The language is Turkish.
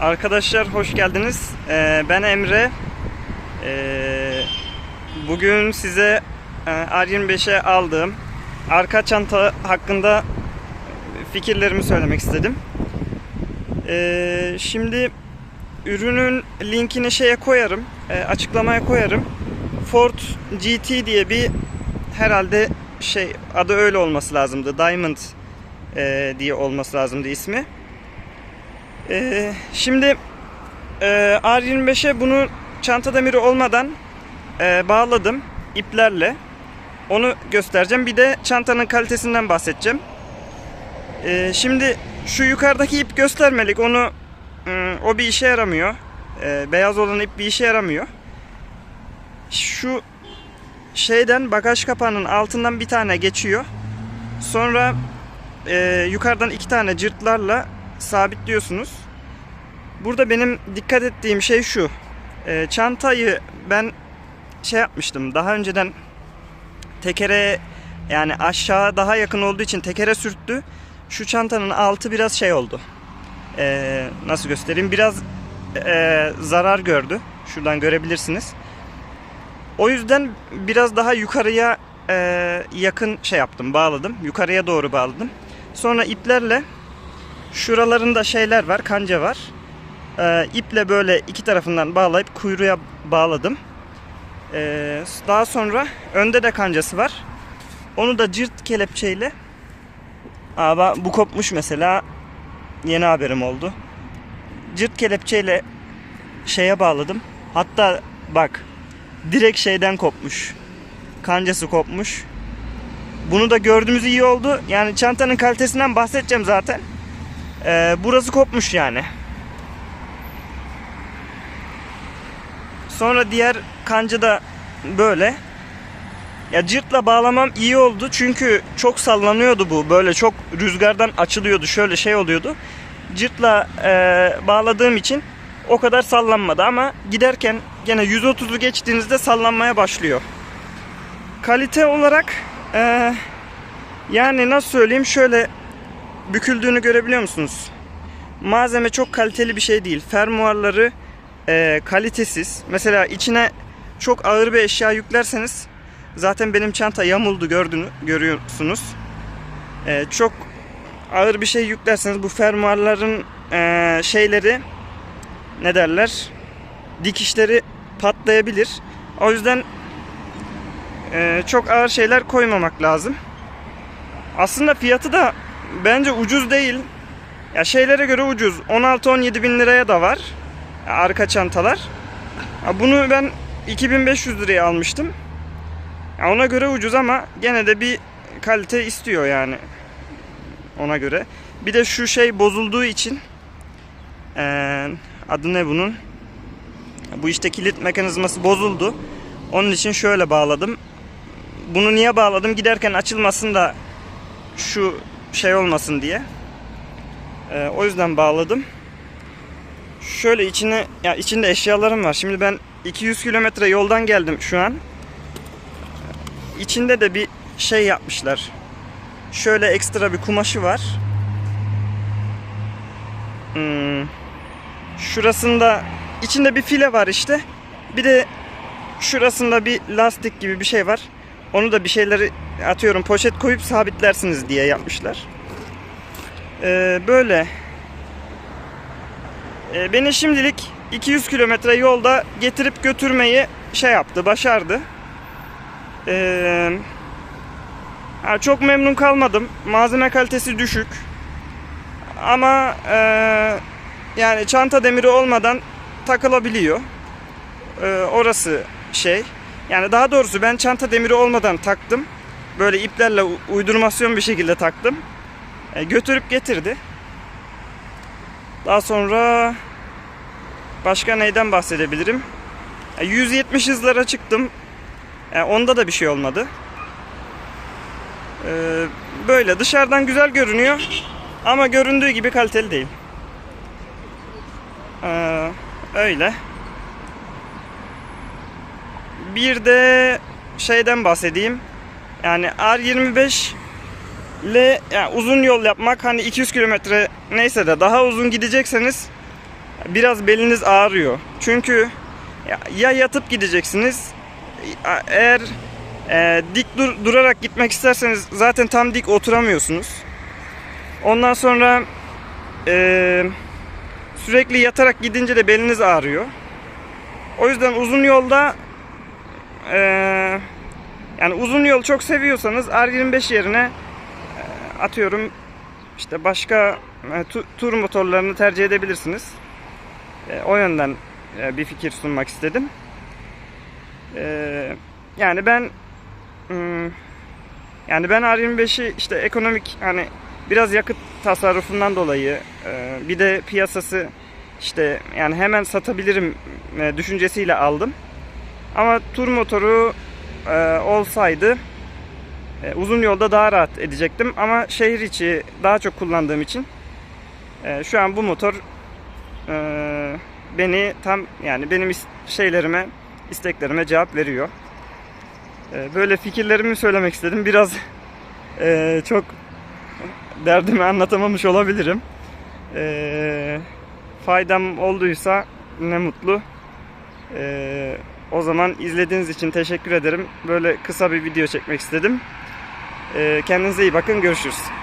Arkadaşlar hoş geldiniz. Ee, ben Emre. Ee, bugün size e, R25'e aldığım arka çanta hakkında fikirlerimi söylemek istedim. Ee, şimdi ürünün linkini şeye koyarım, e, açıklamaya koyarım. Ford GT diye bir herhalde şey adı öyle olması lazımdı. Diamond e, diye olması lazımdı ismi. Ee, şimdi e, R25'e bunu çanta demiri olmadan e, bağladım iplerle. Onu göstereceğim. Bir de çantanın kalitesinden bahsedeceğim. Ee, şimdi şu yukarıdaki ip göstermelik. Onu ım, o bir işe yaramıyor. Ee, beyaz olan ip bir işe yaramıyor. Şu şeyden bagaj kapağının altından bir tane geçiyor. Sonra e, yukarıdan iki tane cırtlarla sabitliyorsunuz. Burada benim dikkat ettiğim şey şu. E, çantayı ben şey yapmıştım. Daha önceden tekere yani aşağı daha yakın olduğu için tekere sürttü. Şu çantanın altı biraz şey oldu. E, nasıl göstereyim? Biraz e, zarar gördü. Şuradan görebilirsiniz. O yüzden biraz daha yukarıya e, yakın şey yaptım, bağladım. Yukarıya doğru bağladım. Sonra iplerle şuralarında şeyler var, kanca var. E, iple böyle iki tarafından bağlayıp kuyruğa bağladım. E, daha sonra önde de kancası var. Onu da cırt kelepçeyle Aa, bu kopmuş mesela. Yeni haberim oldu. Cırt kelepçeyle şeye bağladım. Hatta bak direkt şeyden kopmuş. Kancası kopmuş. Bunu da gördüğümüz iyi oldu. Yani çantanın kalitesinden bahsedeceğim zaten. Ee, burası kopmuş yani. Sonra diğer kanca da böyle. Ya cırtla bağlamam iyi oldu çünkü çok sallanıyordu bu. Böyle çok rüzgardan açılıyordu. Şöyle şey oluyordu. Cırtla e, bağladığım için o kadar sallanmadı ama giderken gene 130'u geçtiğinizde sallanmaya başlıyor. Kalite olarak e, yani nasıl söyleyeyim şöyle büküldüğünü görebiliyor musunuz? Malzeme çok kaliteli bir şey değil. Fermuarları e, kalitesiz. Mesela içine çok ağır bir eşya yüklerseniz zaten benim çanta yamuldu gördüğünü görüyorsunuz. E, çok ağır bir şey yüklerseniz bu fermuarların e, şeyleri ne derler dikişleri patlayabilir. O yüzden e, çok ağır şeyler koymamak lazım. Aslında fiyatı da bence ucuz değil. Ya şeylere göre ucuz. 16-17 bin liraya da var. Arka çantalar. Bunu ben 2500 liraya almıştım. Ona göre ucuz ama gene de bir kalite istiyor yani. Ona göre. Bir de şu şey bozulduğu için adı ne bunun? Bu işte kilit mekanizması bozuldu. Onun için şöyle bağladım. Bunu niye bağladım? Giderken açılmasın da şu şey olmasın diye. Ee, o yüzden bağladım. Şöyle içine ya içinde eşyalarım var. Şimdi ben 200 kilometre yoldan geldim şu an. İçinde de bir şey yapmışlar. Şöyle ekstra bir kumaşı var. Hmm. Şurasında içinde bir file var işte. Bir de şurasında bir lastik gibi bir şey var. Onu da bir şeyleri atıyorum poşet koyup sabitlersiniz diye yapmışlar. Ee, böyle. Ee, beni şimdilik 200 kilometre yolda getirip götürmeyi şey yaptı, başardı. Ee, çok memnun kalmadım. Malzeme kalitesi düşük. Ama eee yani çanta demiri olmadan takılabiliyor. Ee, orası şey. Yani daha doğrusu ben çanta demiri olmadan taktım. Böyle iplerle uydurmasyon bir şekilde taktım. Ee, götürüp getirdi. Daha sonra başka neyden bahsedebilirim? Ee, 170 hızlara çıktım. Ee, onda da bir şey olmadı. Ee, böyle dışarıdan güzel görünüyor ama göründüğü gibi kaliteli değil. Ee, öyle. Bir de şeyden bahsedeyim. Yani R25 ile yani uzun yol yapmak hani 200 kilometre neyse de daha uzun gidecekseniz biraz beliniz ağrıyor. Çünkü ya, ya yatıp gideceksiniz eğer e, dik dur- durarak gitmek isterseniz zaten tam dik oturamıyorsunuz. Ondan sonra e, sürekli yatarak gidince de beliniz ağrıyor. O yüzden uzun yolda e, yani uzun yol çok seviyorsanız R25 yerine e, atıyorum işte başka e, tu- tur motorlarını tercih edebilirsiniz. E, o yönden e, bir fikir sunmak istedim. E, yani ben hmm, yani ben R25'i işte ekonomik hani biraz yakıt tasarrufundan dolayı e, bir de piyasası işte yani hemen satabilirim e, düşüncesiyle aldım. Ama tur motoru e, olsaydı e, uzun yolda daha rahat edecektim ama şehir içi daha çok kullandığım için e, şu an bu motor e, beni tam yani benim şeylerime isteklerime cevap veriyor. E, böyle fikirlerimi söylemek istedim. Biraz e, çok derdimi anlatamamış olabilirim. E, faydam olduysa ne mutlu. E, o zaman izlediğiniz için teşekkür ederim. Böyle kısa bir video çekmek istedim. E, kendinize iyi bakın. Görüşürüz.